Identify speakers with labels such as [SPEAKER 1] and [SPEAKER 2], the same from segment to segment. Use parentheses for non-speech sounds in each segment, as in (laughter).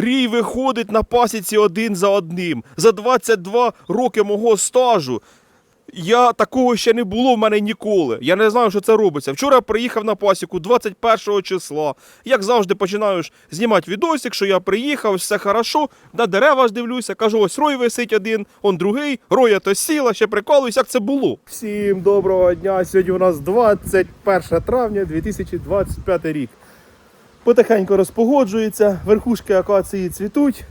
[SPEAKER 1] Рій виходить на пасіці один за одним. За 22 роки мого стажу. Я такого ще не було в мене ніколи. Я не знаю, що це робиться. Вчора приїхав на пасіку 21 числа. Як завжди, починаєш знімати відосик, що я приїхав, все хорошо. На дерева ж дивлюся, кажу, ось рой висить один, он другий, роя то сіла, ще приколуюсь, як це було. Всім доброго дня. Сьогодні у нас 21 травня 2025 рік. Потихеньку розпогоджується, верхушки акації цвітуть.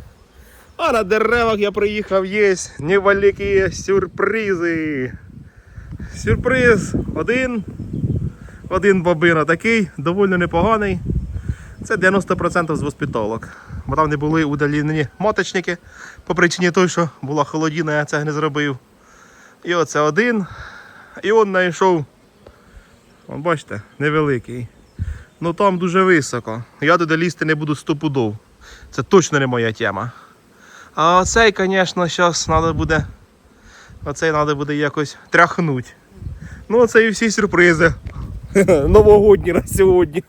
[SPEAKER 1] А на деревах я приїхав, є невеликі сюрпризи. Сюрприз один. Один бабина такий, доволі непоганий. Це 90% з воспіталок. Бо там не були удалені маточники по причині того, що була холодіна, я це не зробив. І оце один. І він знайшов. Бачите, невеликий. Ну там дуже високо. Я туди лізти не буду стопудов. Це точно не моя тема. А оцей, звісно, зараз треба буде. Оцей треба буде якось тряхнути. Ну, оце і всі сюрпризи. (laughs) Новогодні на сьогодні.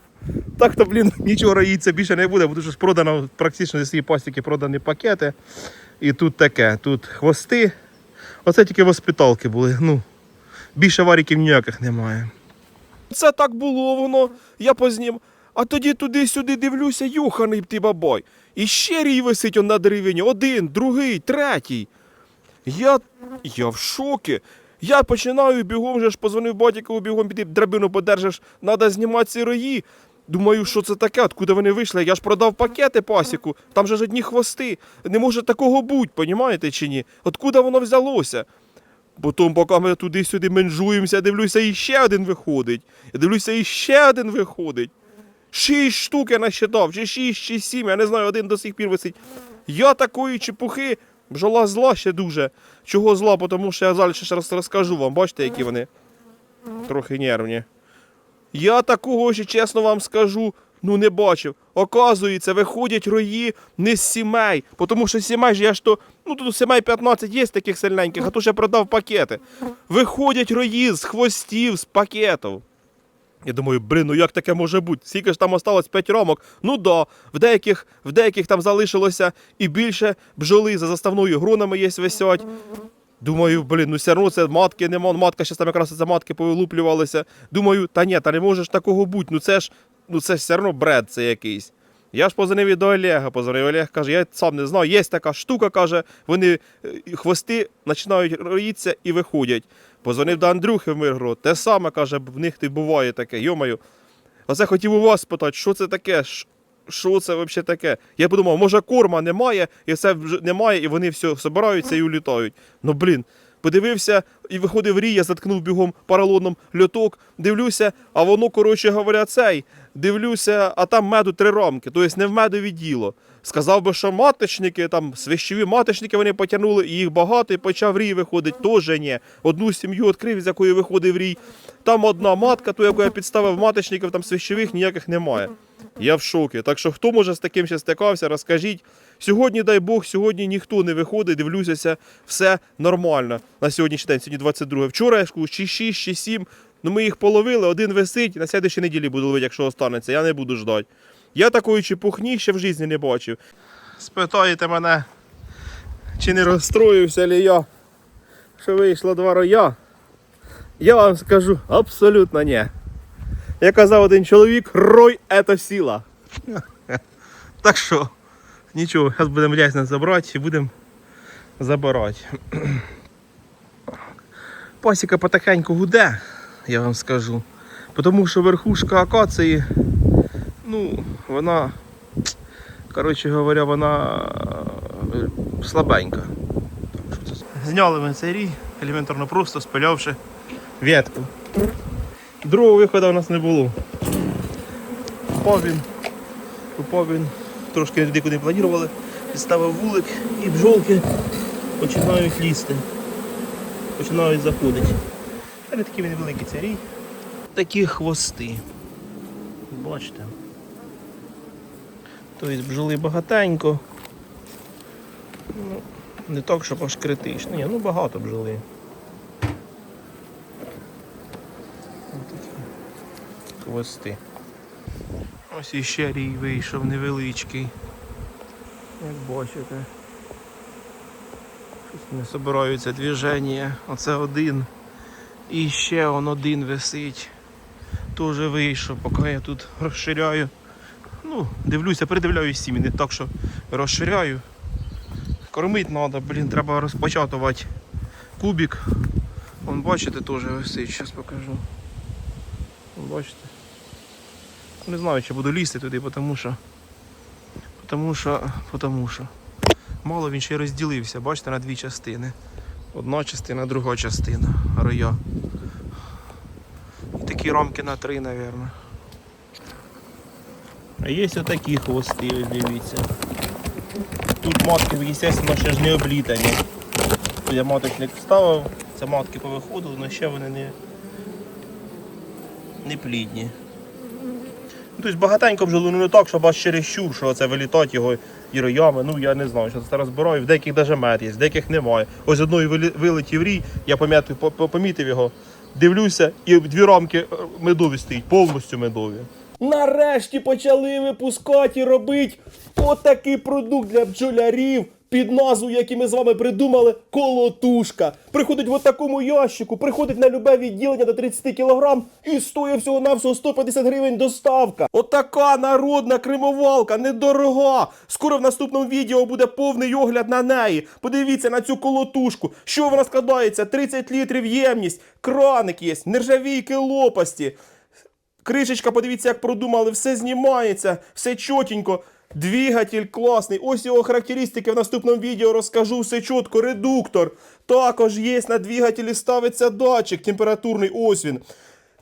[SPEAKER 1] Так то, блін, нічого роїться більше не буде, тому що продано практично зі всієї пастики продані пакети. І тут таке, тут хвости. Оце тільки воспиталки були. Ну, більше варіків ніяких немає. Це так було воно, я познім. А тоді туди-сюди дивлюся, юханий ти бабай. І ще рій висить он на деревині. Один, другий, третій. Я, я в шокі. Я починаю бігом, вже ж позвонив батькову, бігом піти драбину подержиш, треба знімати ці рої. Думаю, що це таке, откуда вони вийшли? Я ж продав пакети пасіку, там же ж одні хвости. Не може такого бути, понімаєте чи ні? Откуда воно взялося? Потім, поки ми туди-сюди менжуємося, дивлюся, і ще один виходить. Я дивлюся, і ще один виходить. Шість штук я насчитав, чи шість, чи сім, я не знаю, один до сих пір висить. Я такої чепухи, бджола зла ще дуже. Чого зла, тому що я далі ще раз розкажу вам, бачите, які вони трохи нервні. Я такого ще чесно вам скажу, ну не бачив. Оказується, виходять рої не з сімей, тому що сімей ж я ж то, ну тут сімей 15 є таких сильненьких, а то ще продав пакети. Виходять рої з хвостів, з пакетів. Я думаю, блин, ну як таке може бути? Скільки ж там осталось 5 рамок? Ну да, в деяких, в деяких там залишилося і більше бджоли за заставною гронами є висять. Думаю, блін, ну все одно це матки нема, матка ще там якраз за матки повилуплювалися. Думаю, та ні, та не може ж такого бути. Ну це ж, ну це все одно бред це якийсь. Я ж позвонив і до Олега, позвонив. Олег каже, я сам не знаю, є така штука, каже, вони е, хвости починають роїтися і виходять. Позвонив до Андрюхи в Миргород, те саме каже, в них ти буває таке, йомаю. Оце хотів у вас спитати, що це таке? Що це взагалі таке? Я подумав, може корма немає, і все вже немає, і вони все збираються і улітають. Ну блін, подивився і виходив рій, я заткнув бігом паралоном льоток, дивлюся, а воно, коротше говоря, цей. Дивлюся, а там меду три рамки, тобто не в медові діло. Сказав би, що маточники, там свищові маточники вони потягнули, і їх багато, і почав рій виходить. Теж ні. Одну сім'ю відкрив, з якої виходив рій. Там одна матка, ту, яку я підставив маточників, там свищових ніяких немає. Я в шокі. Так що хто може з таким ще стикався, розкажіть. Сьогодні, дай Бог, сьогодні ніхто не виходить, дивлюся, все нормально на сьогоднішній день, сьогодні 22. Вчора я ж чи 6, чи 7. Ну ми їх половили, один висить, на слідчій неділі буду ловити, якщо останеться, я не буду ждати. Я такої чепухні ще в житті не бачив. Спитаєте мене, чи не розстроївся ли я, що вийшло два роя? Я вам скажу абсолютно ні. Як казав один чоловік, рой це сила. Так що, нічого, зараз будемо ясно забрати і будемо забирати. (clears throat) Пасіка потихеньку гуде, я вам скажу. Тому що верхушка акації, ну, вона, коротше говоря, вона е, слабенька. Зняли ми цей рій, елементарно просто спилявши ветку. Другого виходу у нас не було. Упав він, упав він, трошки не планували, підставив вулик і бджолки починають лізти. Починають заходити. Але такий він великий цей рій. Такі хвости. Бачите. Тобто бджоли багатенько. Ну, не так, щоб аж критично. Ні, ну багато бджоли. Отакі хвости. Ось іще рій вийшов невеличкий. Як бачите. Щось не собираються движення. Оце один. І ще он один висить. Тоже вийшов, поки я тут розширяю. Ну, дивлюся, передивляюсь сім'ї, не так, що розширяю. Кормить треба, блін, треба розпочатувати кубик. Вон бачите, теж висить, зараз покажу. Вон бачите. Не знаю, чи буду лізти туди, тому що. Тому що. Тому що. Мало він ще й розділився, бачите, на дві частини. Одна частина, друга частина роя. І такі рамки на три, мабуть. А є отакі хвости, дивіться. Тут матки, звісно, ще ж не облітані. Я маточник вставив, це матки повиходили, але ще вони не, не плідні. Тобто багатенько бджоли, ну не так, щоб аж чересчур, що це вилітати його і роями. Ну я не знаю, що це розбираю. В деяких навіть мед є, в деяких немає. Ось одної вилетів рій, я по- помітив його, дивлюся, і дві рамки е, медові стоїть, повністю медові. Нарешті почали випускати і робити отакий продукт для бджолярів. Під назву, який ми з вами придумали, колотушка. Приходить в такому ящику, приходить на любе відділення до 30 кг і стоїть всього на всього 150 гривень доставка. Отака народна кримовалка, недорога. Скоро в наступному відео буде повний огляд на неї. Подивіться на цю колотушку. Що вона складається? 30 літрів ємність, краник є, нержавійки лопасті. Кришечка, подивіться, як продумали, все знімається, все чотенько. Двигатель класний. Ось його характеристики в наступному відео розкажу все чітко. Редуктор. Також є на двигателі ставиться датчик температурний. Ось він.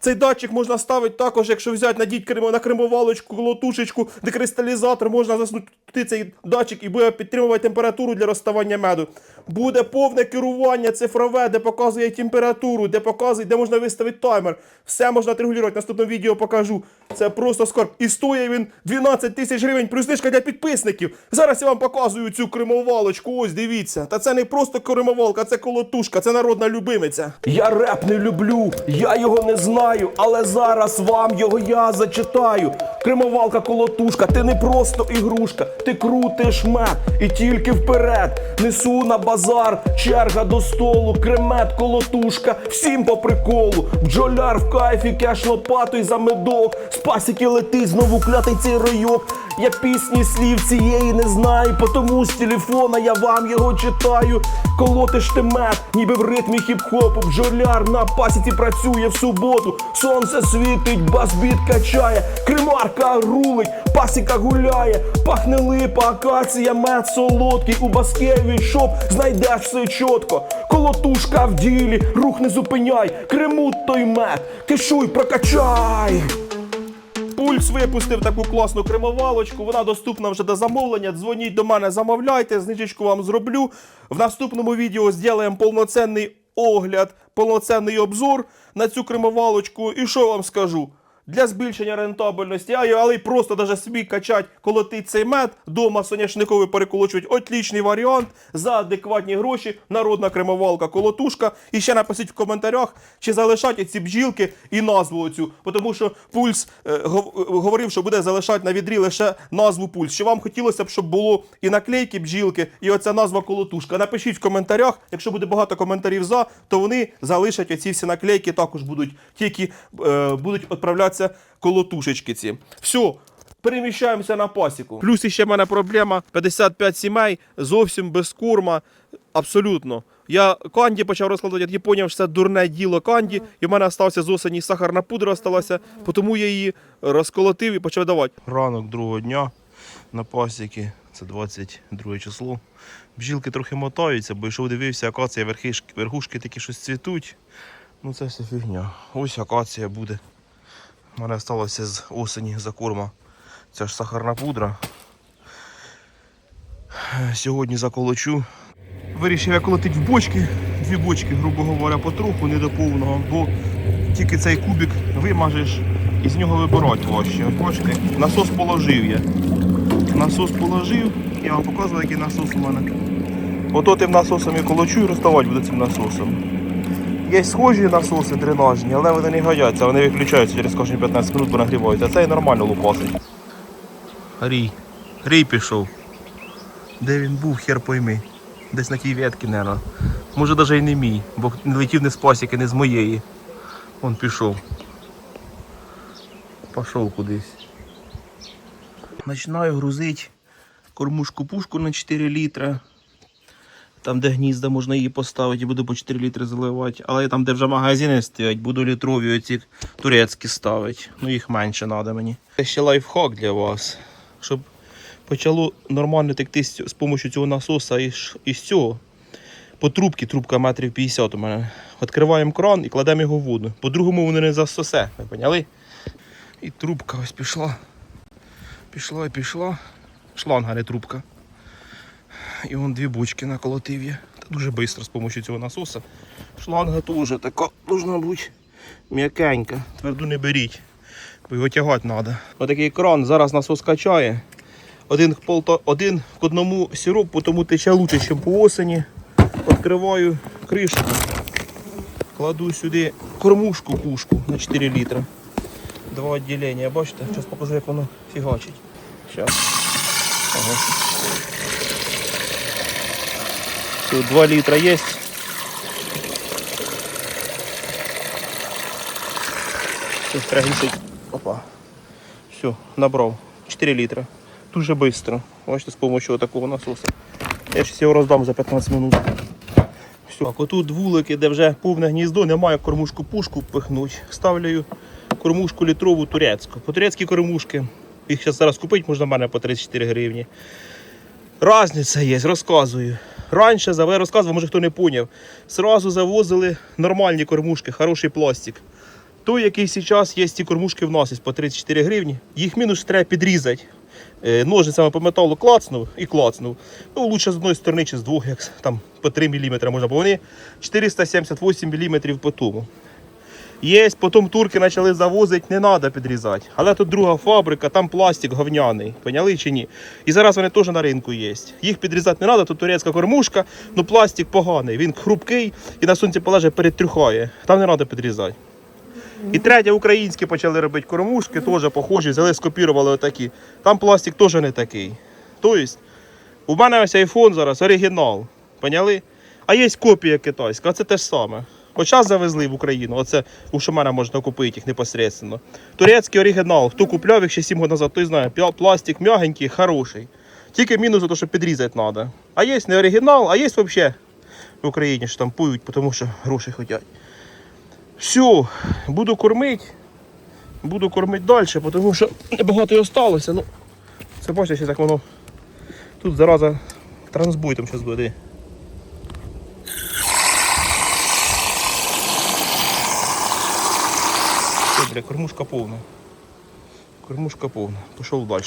[SPEAKER 1] Цей датчик можна ставити також, якщо взяти надіть на кремовалочку, колотушечку, декристалізатор, можна заснути цей датчик і буде підтримувати температуру для розставання меду. Буде повне керування цифрове, де показує температуру, де показує, де можна виставити таймер. Все можна отрегулювати. В наступному відео покажу. Це просто скарб. І стоїть він 12 тисяч гривень, плюс знижка для підписників. Зараз я вам показую цю кремовалочку. Ось дивіться. Та це не просто кремовалка, це колотушка, це народна любимиця. Я реп не люблю, я його не знаю, але зараз вам його я зачитаю. Кримовалка колотушка, ти не просто ігрушка, ти крутиш мед і тільки вперед. Несу на базар, черга до столу, кремет, колотушка, всім по приколу. Бджоляр в кайфі, кеш лопатою за медок. З пасіки летить, знову клятий цей райок. Я пісні слів цієї не знаю, потому з телефона я вам його читаю. Колотиш ти мед, ніби в ритмі хіп-хопу. Бджоляр на пасіці працює в суботу. Сонце світить, бас-біт качає, кремарка рулить, пасіка гуляє, пахне липа, акація, мед солодкий. У Баскеві шоп знайдеш все чітко. Колотушка в ділі, рух не зупиняй, кремут той мед, кишуй, прокачай. Пульс випустив таку класну кремовалочку. Вона доступна вже до замовлення. Дзвоніть до мене, замовляйте, знижечку вам зроблю. В наступному відео зробимо повноцінний огляд, повноцінний обзор на цю кремовалочку. І що вам скажу? Для збільшення рентабельності, але й просто даже собі качать, колотить цей мед, дома соняшниковий переколочують. Отлічний варіант за адекватні гроші. Народна кремовалка, колотушка. І ще напишіть в коментарях, чи залишати ці бджілки і назву оцю. Тому що пульс е, говорив, що буде залишати на відрі лише назву пульс. Що вам хотілося б, щоб було і наклейки бджілки, і оця назва колотушка. Напишіть в коментарях. Якщо буде багато коментарів за, то вони залишать оці всі наклейки, також будуть тільки е, будуть відправлятися колотушечки ці. Все. Переміщаємося на пасіку. Плюс іще в мене проблема: 55 сімей, зовсім без корма. Абсолютно. Я канді почав розкладати, я поняв, що це дурне діло канді, і в мене залишився з осені сахарна пудра осталася, тому я її розколотив і почав давати. Ранок другого дня на пасіки, це 22 число. Бжілки трохи мотаються, бо йшов дивився, акація, верхушки такі щось цвітуть. Ну це все фігня. Ось акація буде. У мене залишилося з осені за корма. Ця ж сахарна пудра. Сьогодні заколочу. Вирішив я колотити в бочки, дві бочки, грубо говоря, потроху, не до повного, бо тільки цей кубик вимажеш і з нього вибирати важче. От насос положив я. Насос положив, я вам показував, який насос у мене. Ото тим насосом я колочу і розставати буду цим насосом. Є схожі насоси дренажні, але вони не годяться, вони виключаються через кожні 15 минут, бо нагріваються. А цей нормально лупасить. Рій. Рій пішов. Де він був, хер пойми. Десь на тій ветці, нервно. Може навіть і не мій, бо не летів не з пасіки, не з моєї. Он пішов. Пішов кудись. Починаю грузити кормушку-пушку на 4 літра. Там, де гнізда, можна її поставити і буду по 4 літри заливати. Але там, де вже магазини стоять, буду літрові оці турецькі ставити. Ну їх менше треба мені. Це ще лайфхак для вас. Щоб почало нормально текти з допомогою цього насоса із, із цього. По трубці, трубка метрів 50 у мене. Відкриваємо кран і кладемо його в воду. По-другому воно не засосе, ви поняли? І трубка ось пішла. Пішла і пішла. Шланга, не трубка. І вон дві бочки наколотив я. Дуже швидко з допомогою цього насоса. Шланга теж така, должна бути м'якенька. Тверду не беріть, бо його тягати треба. Отакий кран зараз насос качає. Один, к полто, один к одному сироп, тому тече лучше, ніж по осені. Відкриваю кришку, кладу сюди кормушку кушку на 4 літра. Два відділення, бачите? Зараз покажу, як воно фігачить. Зараз. Ага. Тут 2 літра є. Все, треба. Опа. Все, набрав. 4 літра. Дуже швидко. Бачите, з допомогою такого насоса. Я зараз його роздам за 15 минут. Все. Так, отут вулики, де вже повне гніздо, немає кормушку пушку пихнуть. Ставлю кормушку літрову турецьку. По турецькі кормушки. Їх зараз купити можна в мене по 34 гривні. Разниця є, розказую. Раніше, за я розказував, може хто не поняв. Сразу завозили нормальні кормушки, хороший пластик. Той, який зараз є ці кормушки в нас по 34 гривні, їх мінус треба підрізати. Е, Ножницями по металу клацнув і клацнув. Ну, лучше з одної сторони чи з двох, як там по 3 мм можна, бо вони 478 мм по тому. Є, потім турки почали завозити, не треба підрізати. Але тут друга фабрика, там пластик говняний. Поняли чи ні? І зараз вони теж на ринку є. Їх підрізати не треба, тут турецька кормушка, ну пластик поганий, він хрупкий і на сонці полежить перетрюхає. Там не треба підрізати. І третє, українські почали робити кормушки, теж похожі, взяли, скопірували отакі. Там пластик теж не такий. Тобто, у мене ось iPhone зараз оригінал. Поняли? А є копія китайська, а це те ж саме. Зараз завезли в Україну, оце у Шамана можна купити їх непосередньо. Турецький оригінал. Хто купляв їх ще 7 років назад, той знає. Пластик м'ягенький, хороший. Тільки мінус за те, що підрізати треба. А є не оригінал, а є взагалі в Україні штампують, тому що гроші хочуть. Все, буду кормити. Буду кормити далі, тому що небагато і осталося. Ну, це бачите, так воно. Тут зараза трансбуйтом зараз буде. Бля, кормушка повна. Кормушка повна. Пішов далі.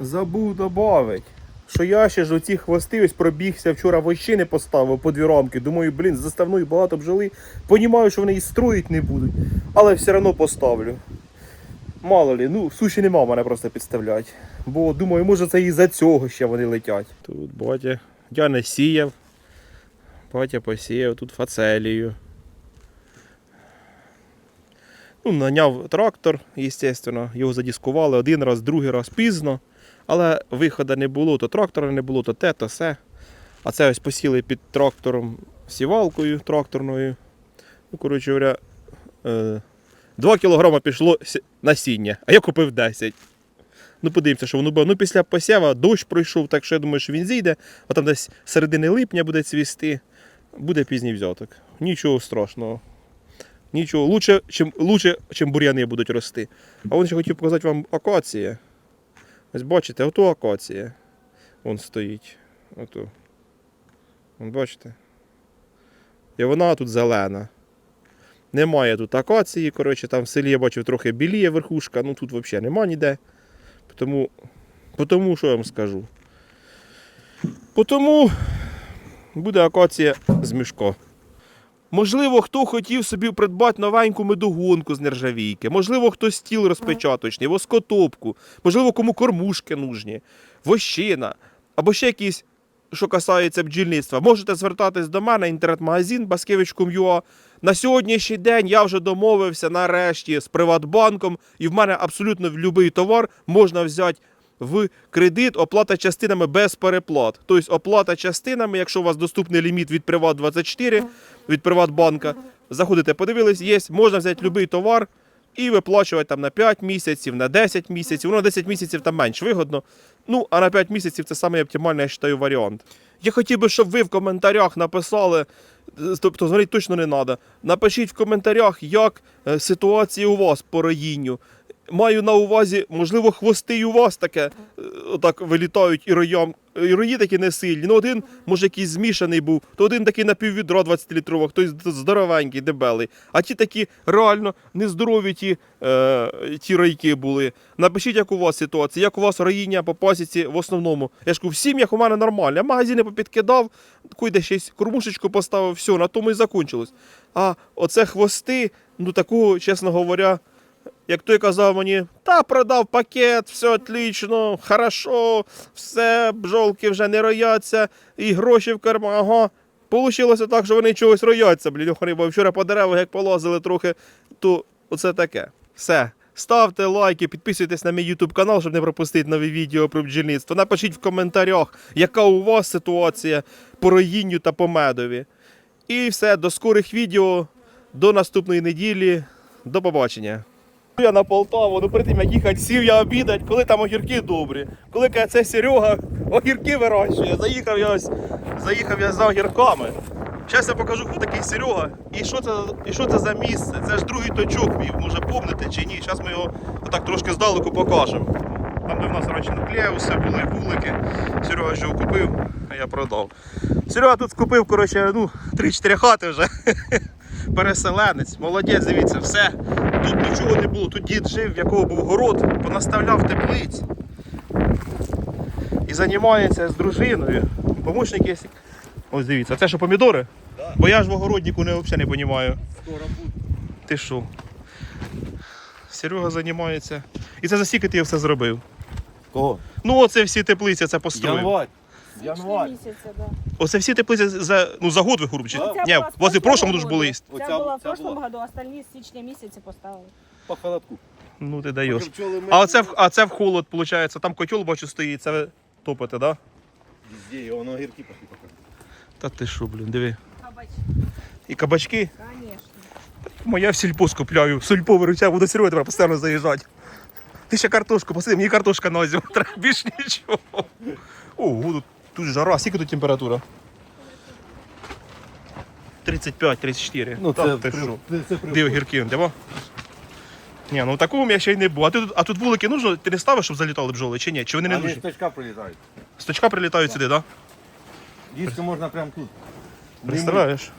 [SPEAKER 1] Забув додати, що я ще ж оці хвости ось пробігся вчора вощини не поставив по дві рамки. Думаю, блін, з заставної багато бджоли. Понімаю, що вони і строїть не будуть, але все одно поставлю. Мало лі, ну суші нема мене просто підставлять. Бо думаю, може це і за цього ще вони летять. Тут батя, я не сіяв. Батя посіяв тут фацелію. Ну, наняв трактор, звісно, його задіскували один раз, другий раз пізно. Але виходу не було, то трактора не було, то те, то все. А це ось посіли під трактором сівалкою тракторною. Ну, коротше говоря, е, 2 кілограма пішло насіння, а я купив 10. Ну, подивимося, що воно буде. Ну, після посєва дощ пройшов, так що я думаю, що він зійде, а там десь середини липня буде цвісти, буде пізній взяток. Нічого страшного. Нічого, лучше, чим, лучше, чим бур'яни будуть рости. А вон ще хотів показати вам акація. Ось бачите, ото акація. Вон стоїть. Ото. Вон бачите? І вона тут зелена. Немає тут акації, коротше, там в селі я бачив трохи біліє верхушка, ну тут взагалі нема ніде. Тому, тому що я вам скажу. Тому буде акація з мішко. Можливо, хто хотів собі придбати новеньку медогонку з нержавійки, можливо, хто стіл розпечаточний, воскотопку, можливо, кому кормушки нужні, вощина, або ще якісь, що касається бджільництва. Можете звертатись до мене, інтернет-магазин Баскевич.com.ua. На сьогоднішній день я вже домовився нарешті з Приватбанком, і в мене абсолютно будь-який товар можна взяти в кредит, оплата частинами без переплат. Тобто оплата частинами, якщо у вас доступний ліміт від Приват24, від Приватбанка, заходите, подивились, є, можна взяти будь-який товар і виплачувати там на 5 місяців, на 10 місяців. Ну, на 10 місяців там менш вигодно. Ну, а на 5 місяців це самий оптимальний, я вважаю, варіант. Я хотів би, щоб ви в коментарях написали, тобто дзвонити точно не треба. Напишіть в коментарях, як е, ситуація у вас по роїнню. Маю на увазі, можливо, хвости і у вас таке, е, отак вилітають і роям. І рої такі не сильні. Ну, один, може, якийсь змішаний був, то один такий на піввідра 20-літрового, хтось здоровенький, дебелий. А ті такі реально нездорові ті, е, ті райки були. Напишіть, як у вас ситуація, як у вас роїння по пасіці в основному. Я ж кажу, в сім'ях у мене нормально. Я магазини попідкидав, куди щось кормушечку поставив, все, на тому і закончилось. А оце хвости, ну такого, чесно говоря, як той казав мені, та продав пакет, все отлично, хорошо, все, бджолки вже не рояться, і гроші в карман. Ага. Получилося так, що вони чогось рояться, блін, бо вчора по деревах як полазили трохи, то оце таке. Все. Ставте лайки, підписуйтесь на мій YouTube канал, щоб не пропустити нові відео про бджільництво. Напишіть в коментарях, яка у вас ситуація по роїнню та по медові. І все, до скорих відео, до наступної неділі. До побачення. Я на Полтаву, ну перед тим як їхати, сів я обідать, коли там огірки добрі. Коли це Серега огірки вирощує. Заїхав я ось, заїхав я за огірками. Зараз я покажу, хто такий Серега і що це, і що це за місце. Це ж другий точок мій, може помните чи ні. Зараз ми його отак трошки здалеку покажемо. Там, де в нас раніше нуклеуси були, вулики. Серега ж купив, а я продав. Серега тут скупив, коротше, ну, 3-4 хати вже. (laughs) Переселенець, молодець, дивіться, все. Тут нічого не було. Тут дід жив, в якого був город, понаставляв теплиць. І займається з дружиною. Помощник є. Ось дивіться, це що помідори?
[SPEAKER 2] Да.
[SPEAKER 1] Бо я ж в огороднику не, взагалі не розумію.
[SPEAKER 2] Скоро буде.
[SPEAKER 1] Ти що? Серега займається. І це за скільки ти все зробив?
[SPEAKER 2] Кого?
[SPEAKER 1] Ну, оце всі теплиці, це построїв.
[SPEAKER 2] Январь.
[SPEAKER 3] Місяця, да.
[SPEAKER 1] Оце всі теплиці за, ну, за год ви грубо чи?
[SPEAKER 2] Да.
[SPEAKER 3] Ця
[SPEAKER 1] Ні,
[SPEAKER 3] була з
[SPEAKER 1] у вас і в прошлому
[SPEAKER 3] прошлого
[SPEAKER 1] ж були.
[SPEAKER 3] году. Ця
[SPEAKER 2] Оця-
[SPEAKER 3] була в
[SPEAKER 2] ця
[SPEAKER 3] прошлому
[SPEAKER 2] була.
[SPEAKER 3] году, остальні з січня місяці поставили.
[SPEAKER 2] По холодку.
[SPEAKER 1] Ну ти даєш.
[SPEAKER 2] Пчоли ми-
[SPEAKER 1] А оце, в- а це в холод, виходить, там котел бачу стоїть, це ви топите, да?
[SPEAKER 2] Везде, і воно огірки пошли поки.
[SPEAKER 1] Та ти що, блін, диви.
[SPEAKER 3] Кабачки,
[SPEAKER 1] І кабачки.
[SPEAKER 3] звісно.
[SPEAKER 1] Моя в сільпо скупляю. В сільпо виручаю, буду треба постійно заїжджати. Ти ще картошку, посиди, мені картошка на зиму, треба більш нічого. О, тут, тут жара, скільки тут температура? 35-34.
[SPEAKER 2] Ну, це,
[SPEAKER 1] ти
[SPEAKER 2] при-
[SPEAKER 1] що?
[SPEAKER 2] це,
[SPEAKER 1] Де огірки, де? Ні, ну такого я ще й не був. А, ти, тут- а тут вулики нужно, ти не ставиш, щоб залітали бджоли, чи ні? Чи вони не
[SPEAKER 2] Вони з
[SPEAKER 1] нужні?
[SPEAKER 2] точка прилітають.
[SPEAKER 1] З точка прилітають сюди, так? Да?
[SPEAKER 2] Дійсно можна прямо тут.
[SPEAKER 1] Представляєш?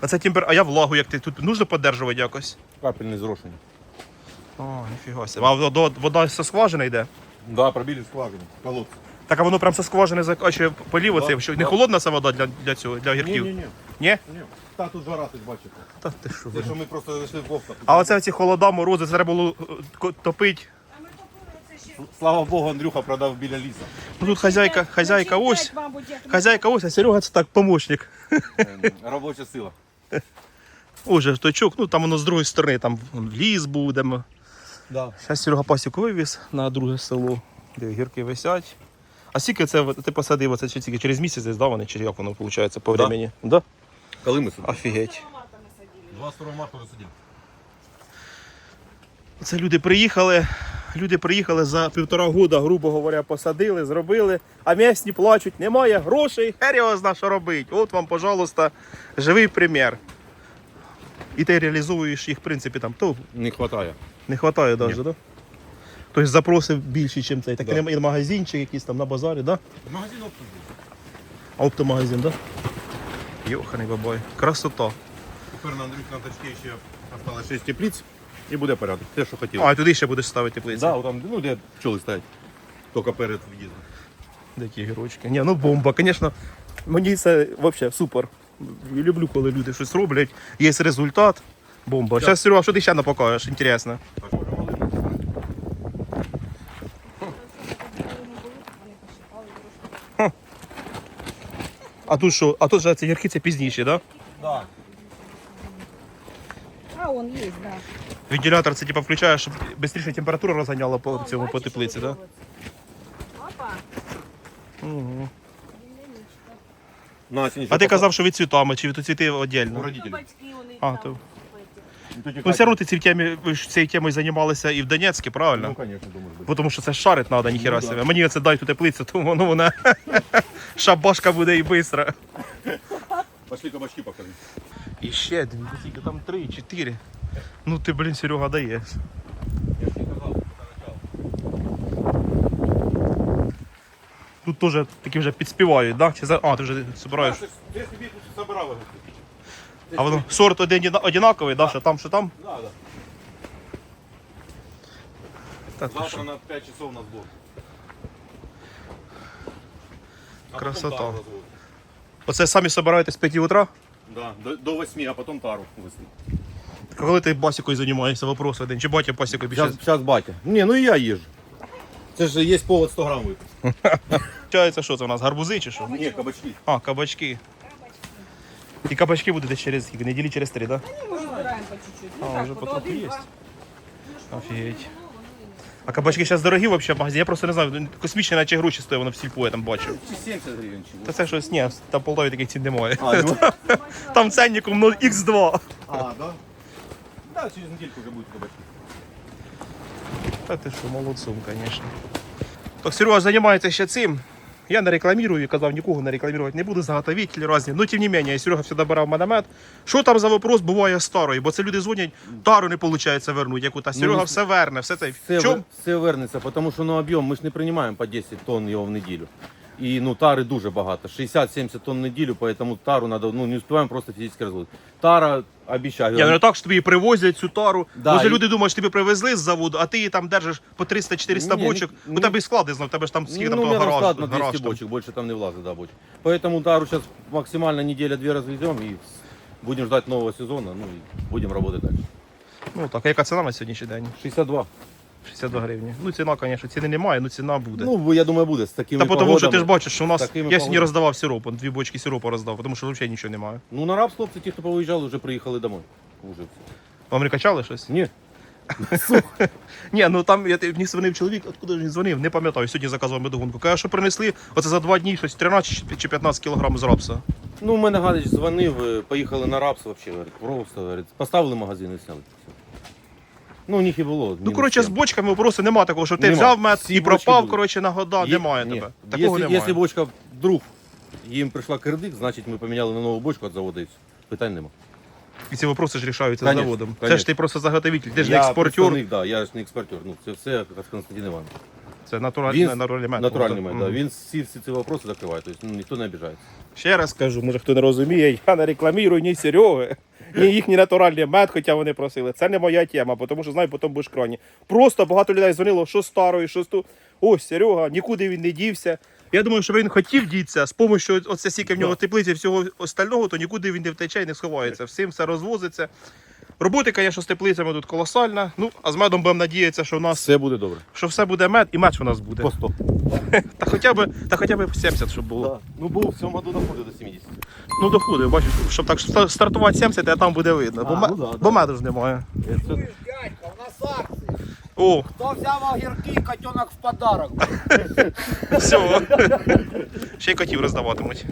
[SPEAKER 1] А це темпер... А я влагу, як ти тут нужно підтримувати якось?
[SPEAKER 2] Капельне зрошення.
[SPEAKER 1] О, ніфіга себе. А вода, вода зі скважини йде?
[SPEAKER 2] Да, пробили скважину. Колодці.
[SPEAKER 1] Так а воно прям зі скважини закачує полів
[SPEAKER 2] Да,
[SPEAKER 1] оцей, що не холодна ця вода для, для цього, для огірків?
[SPEAKER 2] Ні, ні, ні.
[SPEAKER 1] Ні?
[SPEAKER 2] Ні. Та тут жара, ти бачите.
[SPEAKER 1] Та ти що?
[SPEAKER 2] Це
[SPEAKER 1] блін.
[SPEAKER 2] що ми просто зайшли в кофтах.
[SPEAKER 1] А оце ці холода, морози, це треба було е, топити.
[SPEAKER 2] Слава Богу, Андрюха продав біля ліса.
[SPEAKER 1] Ну тут хазяйка, хазяйка ось. Хазяйка ось, а Серега це так помощник.
[SPEAKER 2] Ем, Робоча сила. (laughs)
[SPEAKER 1] Уже ж точок, ну там воно з другої сторони, там вон, ліс будемо.
[SPEAKER 2] Да.
[SPEAKER 1] Зараз Серега пасіку вивіз на друге село, де гірки висять. А скільки це ти посадив оце чи тільки через місяць да, вони, чи як воно виходить по
[SPEAKER 2] Да.
[SPEAKER 1] времени? Да?
[SPEAKER 2] Коли ми сидимо?
[SPEAKER 1] Офігеть.
[SPEAKER 2] 22 марта вже сидимо.
[SPEAKER 1] Це люди приїхали. Люди приїхали за півтора года, грубо говоря, посадили, зробили, а місні плачуть, немає грошей, хер його зна, що робить. От вам, пожалуйста, живий примір. І ти реалізуєш їх, в принципі, там, то
[SPEAKER 2] Не вистачає.
[SPEAKER 1] не вистачає навіть, так? Да? Тобто запроси більші, ніж цей. Так
[SPEAKER 2] Да.
[SPEAKER 1] немає магазинчик якийсь там на базарі, да?
[SPEAKER 2] Магазин обслужив.
[SPEAKER 1] Оптомагазин, да? Йоханий бабай. Красота.
[SPEAKER 2] Тепер на Андрюх на точці ще осталось 6 теплиць і буде порядок. Те, що хотіли.
[SPEAKER 1] А, туди ще будеш ставити теплиці.
[SPEAKER 2] Да, там, ну, де пчоли стоять. Тільки перед в'їздом.
[SPEAKER 1] Такі гірочки. Ні, ну бомба, звісно. Мені це взагалі супер. Я люблю, коли люди щось роблять, є результат. Бомба. Зараз, Серега, що ти ще напакаєш? Інтересно.
[SPEAKER 2] Так,
[SPEAKER 1] А тут що? А тут же ці гірки це пізніше, так? Да?
[SPEAKER 3] А он є, да.
[SPEAKER 1] Вентилятор це типу, включаєш, щоб швидше температура розганяла по цьому по теплиці, так?
[SPEAKER 3] Опа.
[SPEAKER 1] Угу.
[SPEAKER 2] На,
[SPEAKER 1] А ти казав, що від цвітами, чи від цвіти віддільно?
[SPEAKER 2] У родителей.
[SPEAKER 3] Батьки вони
[SPEAKER 1] А,
[SPEAKER 3] там.
[SPEAKER 1] то. Ну, все одно ти цій темі, ви ж цією темою займалися і в Донецьку, правильно?
[SPEAKER 2] Ну, конечно, быть.
[SPEAKER 1] Бо Тому що це ж шарить треба, ніхіра
[SPEAKER 2] Ну, да.
[SPEAKER 1] себе. Мені це дай ту теплицю, то воно вона (laughs) шабашка буде і швидко.
[SPEAKER 2] Пошли кабачки покажи.
[SPEAKER 1] І ще дві, скільки там три, чотири. Ну ти, блін, Серега, даєш.
[SPEAKER 2] Я ж тебе казав,
[SPEAKER 1] Тут теж такі вже підспівають, да? Чи за... А, ти вже збираєш.
[SPEAKER 2] Ти собі тут собирав.
[SPEAKER 1] А воно сорт один одинаковий, да? Що там, що там?
[SPEAKER 2] Да, да.
[SPEAKER 1] Так,
[SPEAKER 2] Завтра
[SPEAKER 1] що?
[SPEAKER 2] на 5 часов на сбор. А
[SPEAKER 1] Красота.
[SPEAKER 2] потом тару.
[SPEAKER 1] Оце самі собираєте з 5 утра?
[SPEAKER 2] Да, до, до 8, а потом тару вести.
[SPEAKER 1] Коли ти басікою займаєшся, вопрос один. Чи батя басікою більше?
[SPEAKER 2] Сейчас, сейчас батя. Не, ну и я езжу. Це ж є повод 100 грам випити. (laughs)
[SPEAKER 1] Получається, що це у нас? Гарбузи чи що?
[SPEAKER 2] Ні, кабачки.
[SPEAKER 1] А, кабачки. І кабачки будуть десь через скільки? Неділі через три, так? Да?
[SPEAKER 3] Ну, Ми збираємо по чуть-чуть. Ну,
[SPEAKER 1] А,
[SPEAKER 3] так,
[SPEAKER 1] вже
[SPEAKER 3] от
[SPEAKER 1] потроху є.
[SPEAKER 3] два.
[SPEAKER 1] Офігеть. А кабачки зараз дорогі взагалі в магазині? Я просто не знаю, космічні наче гроші стоїть, воно в сільпо, я там бачив.
[SPEAKER 2] Чи 70 гривень чего?
[SPEAKER 1] Та це щось, ні, там в Полтаві таких цін немає.
[SPEAKER 2] А, ну. (laughs)
[SPEAKER 1] Там ценником 0x2.
[SPEAKER 2] а, да? Да, через недельку уже будет кабачки.
[SPEAKER 1] Та ти що, молодцом, звісно. Так, Серега займається ще цим. Я не рекламірую, казав, нікого не рекламувати не буду, заготовителі різні. Ну, тим не менше, Серега завжди брав маномет. Що там за вопрос буває старої? Бо це люди дзвонять, тару не виходить вернути, яку та Серега
[SPEAKER 2] Ну,
[SPEAKER 1] все верне, все це.
[SPEAKER 2] Все,
[SPEAKER 1] В чому?
[SPEAKER 2] все вернеться, тому що ну, об'єм ми ж не приймаємо по 10 тонн його в неділю. І ну, тари дуже багато. 60-70 тонн в неділю, тому тару надо, ну, не успіваємо просто фізично розводити. Тара, обіцяю.
[SPEAKER 1] Я не так, що тобі її привозять цю тару.
[SPEAKER 2] Да,
[SPEAKER 1] Може
[SPEAKER 2] і-
[SPEAKER 1] люди думають, що тобі привезли з заводу, а ти її там держиш по 300-400 бочок.
[SPEAKER 2] ні,
[SPEAKER 1] У тебе і склади знов, у тебе ж там скільки
[SPEAKER 2] ну,
[SPEAKER 1] там того гараж.
[SPEAKER 2] склад на 200
[SPEAKER 1] гараж там.
[SPEAKER 2] бочек, больше там не влазит, да, бочек. Поэтому тару сейчас максимально неделя-две развезем и будем ждать нового сезона, ну и будем работать дальше.
[SPEAKER 1] Ну так, а яка ціна на сьогоднішній день?
[SPEAKER 2] 62.
[SPEAKER 1] 62 гривні. Ну ціна, звісно, ціни немає, ну ціна буде.
[SPEAKER 2] Ну, я думаю, буде з такими
[SPEAKER 1] Та тому, що ти ж бачиш, що у нас
[SPEAKER 2] такими
[SPEAKER 1] я сьогодні
[SPEAKER 2] погодами.
[SPEAKER 1] роздавав сироп, он дві бочки сиропу роздав, тому що взагалі нічого немає.
[SPEAKER 2] Ну, на раб хлопці, ті, хто повиїжджали, вже приїхали домой. Уже.
[SPEAKER 1] Вам не качали щось?
[SPEAKER 2] Ні,
[SPEAKER 1] Ні, ну там я мені дзвонив чоловік, откуда ж він дзвонив, не пам'ятаю, сьогодні заказував медогонку. Каже, що принесли оце за два дні щось 13 чи 15 кілограм з рапса.
[SPEAKER 2] Ну, у мене Гадич дзвонив, е, поїхали на рапс вообще, говорить, просто, говорить, поставили магазин і сняли. Ну, у них і було.
[SPEAKER 1] Ну,
[SPEAKER 2] мінус
[SPEAKER 1] коротше, з
[SPEAKER 2] сім.
[SPEAKER 1] бочками просто нема такого, що ти
[SPEAKER 2] Нема.
[SPEAKER 1] взяв мед
[SPEAKER 2] Всі
[SPEAKER 1] і
[SPEAKER 2] бочки
[SPEAKER 1] пропав,
[SPEAKER 2] були.
[SPEAKER 1] коротше, на года,
[SPEAKER 2] Є-
[SPEAKER 1] немає
[SPEAKER 2] ні.
[SPEAKER 1] тебе. Такого
[SPEAKER 2] Якщо,
[SPEAKER 1] немає.
[SPEAKER 2] якщо бочка вдруг їм прийшла кредит, значить ми поміняли на нову бочку від заводу і все. Питань нема.
[SPEAKER 1] І ці вопроси ж рішаються з
[SPEAKER 2] Конечно,
[SPEAKER 1] заводом. Це
[SPEAKER 2] конечно.
[SPEAKER 1] ж ти просто заготовитель, ти ж не експортер,
[SPEAKER 2] представник, Да, я ж не експортер. Ну, це все Константин Іванович.
[SPEAKER 1] це натуральний,
[SPEAKER 2] Він
[SPEAKER 1] натуральний мед.
[SPEAKER 2] Натуральний мед, да.
[SPEAKER 1] мгм.
[SPEAKER 2] Він всі, всі ці вопроси закриває, тобто ну, ніхто не обіжається.
[SPEAKER 1] Ще раз кажу, може хто не розуміє, я не рекламірую ні Сереги, ні їхній натуральний мед, хоча вони просили. Це не моя тема, тому що знаю, потім будеш крані. Просто багато людей дзвонило, що старої, що сту. Ось Серега, нікуди він не дівся. Я думаю, що він хотів дітися з допомогою оце стільки в нього теплиці і всього остального, то нікуди він не втече і не сховається. Всім все розвозиться. Роботи, звісно, з теплицями тут колосальна. Ну, а з медом будемо надіятися, що у нас
[SPEAKER 2] Все буде добре.
[SPEAKER 1] що все буде мед і мед у нас буде.
[SPEAKER 2] По 100.
[SPEAKER 1] Та хоча б, та хоча б 70, щоб було.
[SPEAKER 2] Да. Ну був в цьому году доходить до 70.
[SPEAKER 1] Ну, доходить, бачиш, щоб так ста- стартувати 70, а там буде видно.
[SPEAKER 2] А,
[SPEAKER 1] бо
[SPEAKER 2] ну да,
[SPEAKER 1] бо
[SPEAKER 2] да.
[SPEAKER 1] меду ж немає.
[SPEAKER 2] Це...
[SPEAKER 4] Дядька, у нас акції.
[SPEAKER 1] О,
[SPEAKER 4] Хто взяв огірки, котенок в подарок. (laughs)
[SPEAKER 1] все. Ще й котів роздаватимуть.